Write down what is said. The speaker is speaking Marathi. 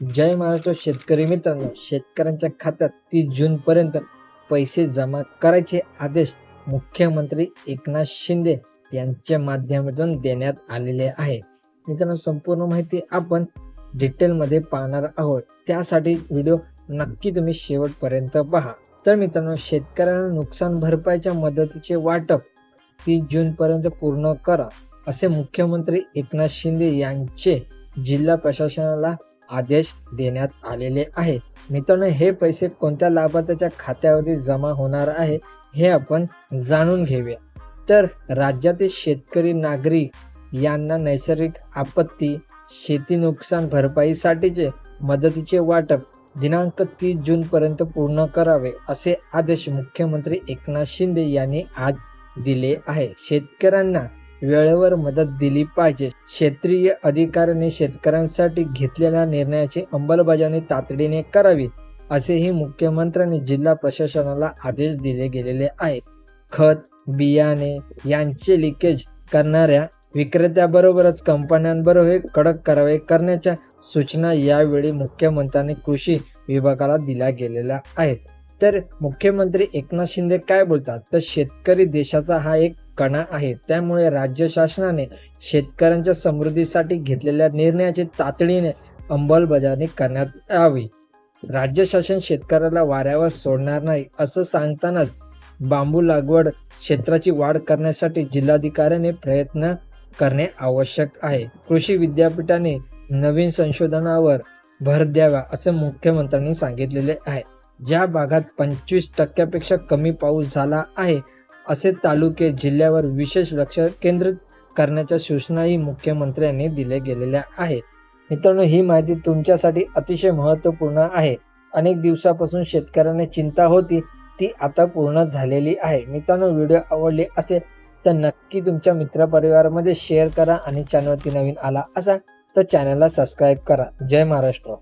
जय महाराष्ट्र शेतकरी मित्रांनो शेतकऱ्यांच्या खात्यात तीस जून पर्यंत पैसे जमा करायचे आदेश मुख्यमंत्री एकनाथ शिंदे यांच्या माध्यमातून देण्यात आलेले आहे. मित्रांनो संपूर्ण माहिती आपण डिटेलमध्ये पाहणार आहोत. त्यासाठी व्हिडिओ नक्की तुम्ही शेवटपर्यंत पहा. तर मित्रांनो शेतकऱ्यांना नुकसान भरपाईच्या मदतीचे वाटप तीस जून पर्यंत पूर्ण करा असे मुख्यमंत्री एकनाथ शिंदे यांचे जिल्हा प्रशासनाला आदेश देण्यात आलेले आहे. मित्रांनो हे पैसे कोणत्या लाभार्थ्याच्या खात्यावरती जमा होणार आहे हे आपण जाणून घेऊया. तर राज्यातील शेतकरी नागरिक यांना नैसर्गिक आपत्ती शेती नुकसान भरपाईसाठीचे मदतीचे वाटप दिनांक तीस जून पर्यंत पूर्ण करावे असे आदेश मुख्यमंत्री एकनाथ शिंदे यांनी आज दिले आहे. शेतकऱ्यांना वेळेवर मदत दिली पाहिजे. क्षेत्रीय अधिकाऱ्यांनी शेतकऱ्यांसाठी घेतलेल्या निर्णयाची अंमलबजावणी तातडीने करावी असेही मुख्यमंत्र्यांनी जिल्हा प्रशासनाला आदेश दिले गेलेले आहेत खत बियाणे यांचे लिकेज करणाऱ्या विक्रेत्याबरोबरच कंपन्यांबरोबर कडक कारवाई करण्याच्या सूचना यावेळी मुख्यमंत्र्यांनी कृषी विभागाला दिल्या गेलेल्या आहेत. तर मुख्यमंत्री एकनाथ शिंदे काय बोलतात? तर शेतकरी देशाचा हा एक कणा आहे त्यामुळे राज्य शासनाने शेतकऱ्यांच्या समृद्धीसाठी घेतलेल्या निर्णयाची तातडीने अंमलबजावणी करण्यात यावी. राज्य शासन शेतकऱ्याला वाऱ्यावर सोडणार नाही असं सांगतानाच बांबू लागवड क्षेत्राची वाढ करण्यासाठी जिल्हाधिकाऱ्याने प्रयत्न करणे आवश्यक आहे. कृषी विद्यापीठाने नवीन संशोधनावर भर द्यावा असे मुख्यमंत्र्यांनी सांगितलेले आहे. ज्या भागात पंचवीस टक्क्यापेक्षा कमी पाऊस झाला आहे असे तालुके जिल्ह्यावर विशेष लक्ष केंद्रित करण्याच्या सूचनाही मुख्यमंत्र्यांनी दिल्या गेलेल्या आहेत. मित्रांनो ही माहिती तुमच्यासाठी अतिशय महत्त्वपूर्ण आहे. अनेक दिवसापासून शेतकऱ्यांना चिंता होती ती आता पूर्ण झालेली आहे. मित्रांनो व्हिडिओ आवडले असेल तर नक्की तुमच्या मित्रपरिवारामध्ये शेअर करा आणि चॅनलवरती नवीन आला असा तर चॅनलला सबस्क्राईब करा. जय महाराष्ट्र.